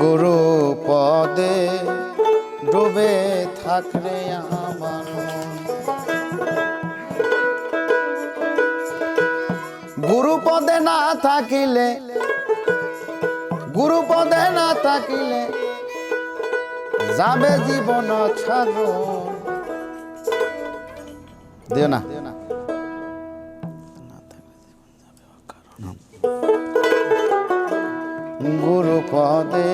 গুরু পদে ডুবে থাকলে আমার গুরু পদে না থাকিলে গুরু পদে না থাকিলে যাবে জীবন ছাগল দিও না। গুরু পদে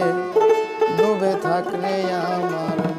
ডুবে থাকলে আমার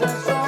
Jesus.